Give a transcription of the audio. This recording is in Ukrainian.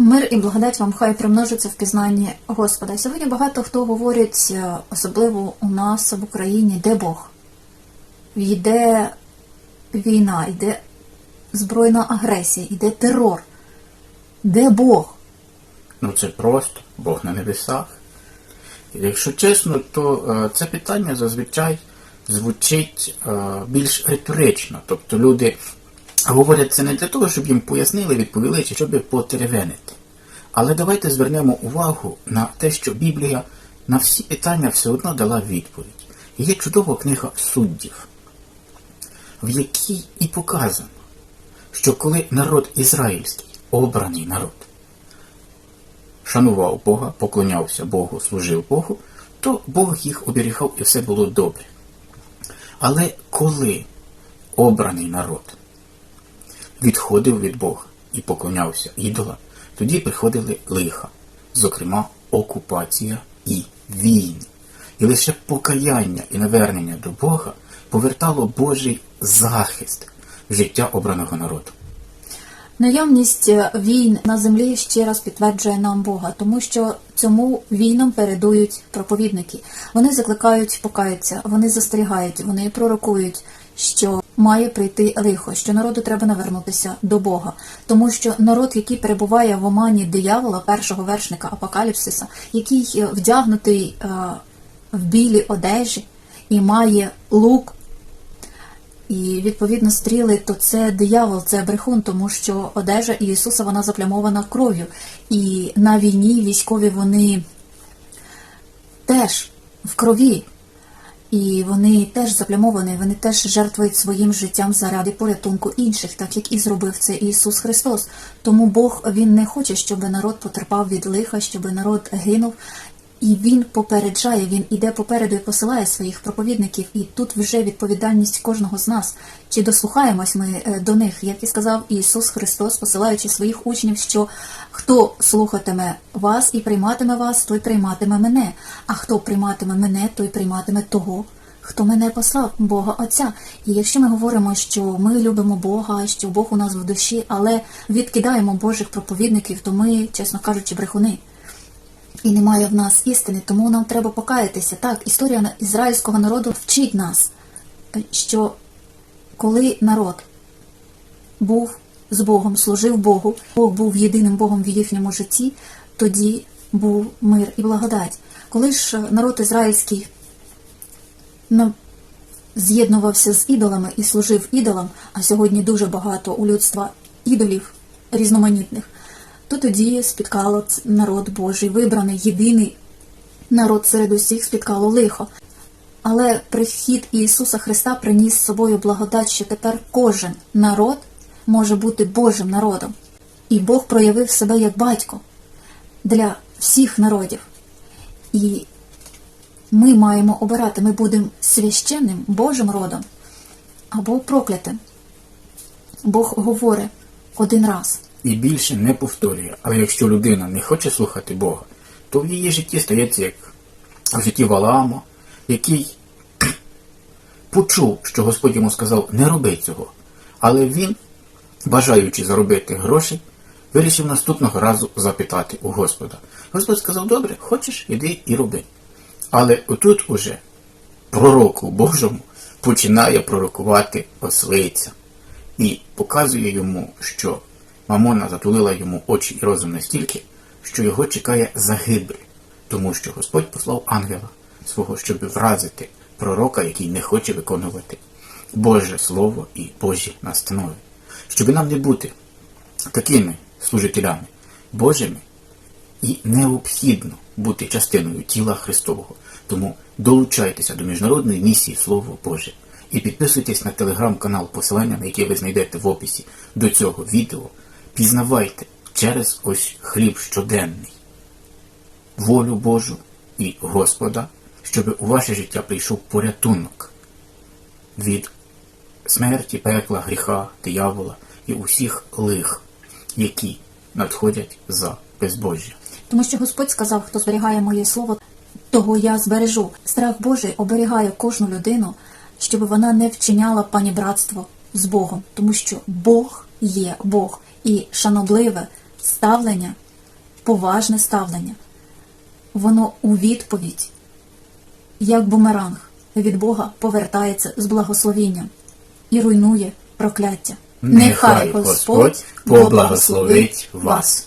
Мир і благодать вам хай примножиться в пізнанні Господа. Сьогодні багато хто говорить, е, особливо у нас в Україні, де Бог? Йде війна, йде збройна агресія, йде терор. Де Бог? Ну це просто Бог на небесах. Якщо чесно, то е, це питання зазвичай звучить е, більш риторично. Тобто люди говорять це не для того, щоб їм пояснили, відповіли, чи щоб потеревенити. Але давайте звернемо увагу на те, що Біблія на всі питання все одно дала відповідь. Є чудова книга суддів, в якій і показано, що коли народ ізраїльський, обраний народ, шанував Бога, поклонявся Богу, служив Богу, то Бог їх оберігав і все було добре. Але коли обраний народ відходив від Бога і поклонявся ідолам, тоді приходили лиха, зокрема окупація і війни. І лише покаяння і навернення до Бога повертало Божий захист життя обраного народу. Наявність е, війн на землі ще раз підтверджує нам Бога, тому що цьому війнам передують проповідники. Вони закликають покаятися, вони застерігають, вони пророкують, що має прийти лихо, що народу треба навернутися до Бога, тому що народ, який перебуває в омані диявола, першого вершника апокаліпсиса, який е, вдягнутий е, в білі одежі і має лук і відповідно стріли, то це диявол, це брехун, тому що одежа Ісуса вона заплямована кров'ю. І на війні військові вони теж в крові. І вони теж заплямовані, вони теж жертвують своїм життям заради порятунку інших, так як і зробив це Ісус Христос. Тому Бог Він не хоче, щоб народ потерпав від лиха, щоб народ гинув. І він попереджає, він іде попереду і посилає своїх проповідників. І тут вже відповідальність кожного з нас. Чи дослухаємось ми е, до них, як і сказав Ісус Христос, посилаючи своїх учнів, що хто слухатиме вас і прийматиме вас, той прийматиме мене. А хто прийматиме мене, той прийматиме того. Хто мене послав, Бога Отця. І якщо ми говоримо, що ми любимо Бога, що Бог у нас в душі, але відкидаємо Божих проповідників, то ми, чесно кажучи, брехуни. І немає в нас істини, тому нам треба покаятися. Так, історія ізраїльського народу вчить нас, що коли народ був з Богом, служив Богу, Бог був єдиним Богом в їхньому житті, тоді був мир і благодать. Коли ж народ ізраїльський з'єднувався з ідолами і служив ідолам, а сьогодні дуже багато у людства ідолів різноманітних, то тоді спіткало народ Божий, вибраний, єдиний народ серед усіх спіткало лихо. Але прихід Ісуса Христа приніс з собою благодать, що тепер кожен народ може бути Божим народом. І Бог проявив себе як батько для всіх народів. І ми маємо обирати, ми будемо священним Божим родом або проклятим. Бог говорить один раз. І більше не повторює. Але якщо людина не хоче слухати Бога, то в її житті стається як в житті Валаама, який почув, що Господь йому сказав не роби цього. Але він, бажаючи заробити гроші, вирішив наступного разу запитати у Господа. Господь сказав, добре, хочеш, іди і роби. Але отут уже пророку Божому починає пророкувати ослиця і показує йому, що Мамона затулила йому очі і розум настільки, що його чекає загибель, тому що Господь послав ангела свого, щоб вразити пророка, який не хоче виконувати Боже Слово і Божі настанови, щоб нам не бути такими служителями Божими, і необхідно бути частиною тіла Христового. Тому долучайтеся до міжнародної місії Слово Боже і підписуйтесь на телеграм-канал, посилання на яке ви знайдете в описі до цього відео. Пізнавайте через ось хліб щоденний, волю Божу і Господа, щоб у ваше життя прийшов порятунок від смерті, пекла, гріха, диявола і усіх лих, які надходять за безбожжя. Тому що Господь сказав, хто зберігає моє слово, того я збережу. Страх Божий оберігає кожну людину, щоб вона не вчиняла панібратство з Богом, тому що Бог є Бог, і шанобливе ставлення поважне ставлення. Воно у відповідь, як бумеранг, від Бога повертається з благословінням і руйнує прокляття. Нехай Господь поблагословить вас.